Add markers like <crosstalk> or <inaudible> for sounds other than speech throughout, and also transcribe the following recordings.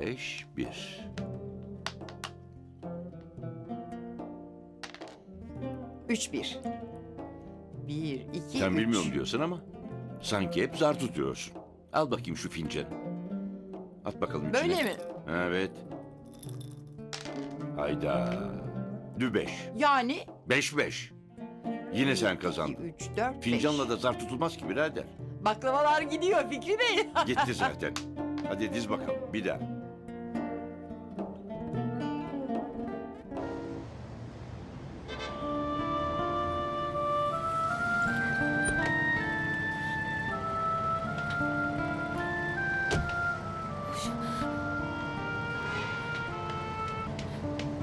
beş, bir. Üç bir. Bir, iki, Sen üç. bilmiyorum diyorsun ama sanki hep zar tutuyorsun. Al bakayım şu fincanı. At bakalım içine. Böyle mi? Evet. Hayda. Dü beş. Yani Beş beş. Yine sen kazandın. üç, dört, Fincanla beş. da zar tutulmaz ki birader. Baklavalar gidiyor Fikri Bey. <laughs> Gitti zaten. Hadi diz bakalım bir daha.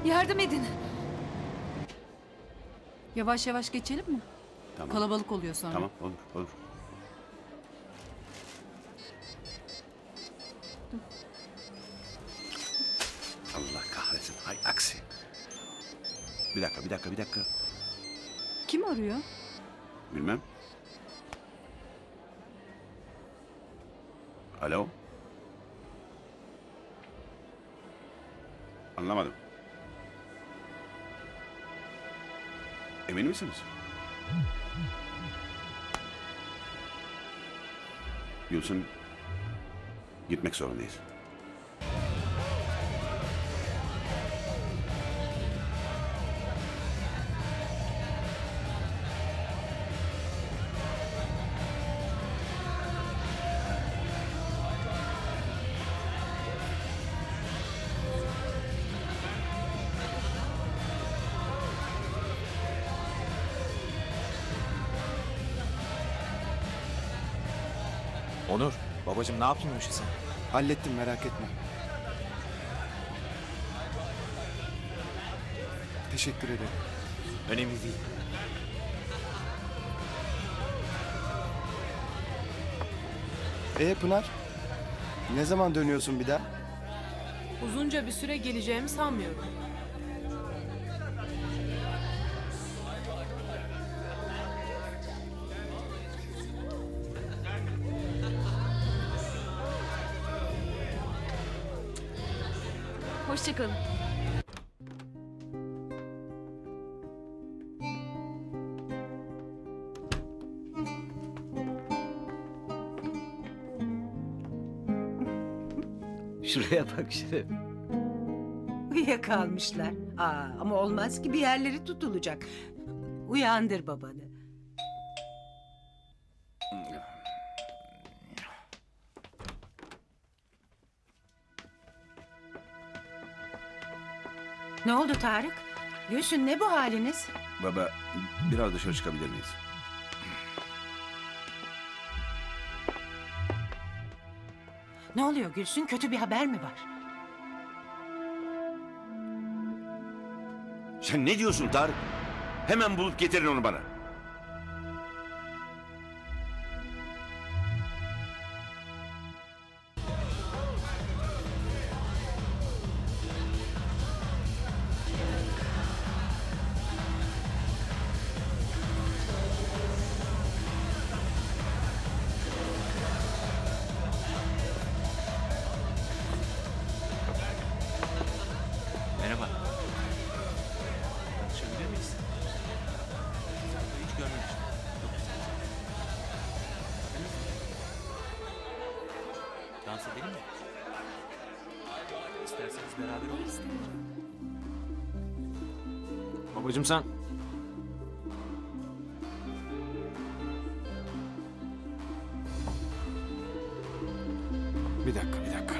Yardım edin. Yavaş yavaş geçelim mi? Tamam. Kalabalık oluyor sonra. Tamam olur olur. Allah kahretsin. Hay aksi. Bir dakika bir dakika bir dakika. Kim arıyor? Bilmem. Alo. Anlamadım. Emin misiniz? Gülsün, gitmek zorundayız. Onur, babacığım ne yaptın o işi sen? Hallettim merak etme. Teşekkür ederim. Önemli değil. Ee Pınar? Ne zaman dönüyorsun bir daha? Uzunca bir süre geleceğimi sanmıyorum. Hoşçakalın. Şuraya bak Şeref. Uyuyakalmışlar. Aa, ama olmaz ki bir yerleri tutulacak. Uyandır babanı. Ne oldu Tarık? Gülsün ne bu haliniz? Baba, biraz dışarı çıkabilir miyiz? Ne oluyor Gülsün? Kötü bir haber mi var? Sen ne diyorsun Tarık? Hemen bulup getirin onu bana. Dans edelim mi? İsterseniz beraber oluruz. Babacığım sen... Bir dakika bir dakika.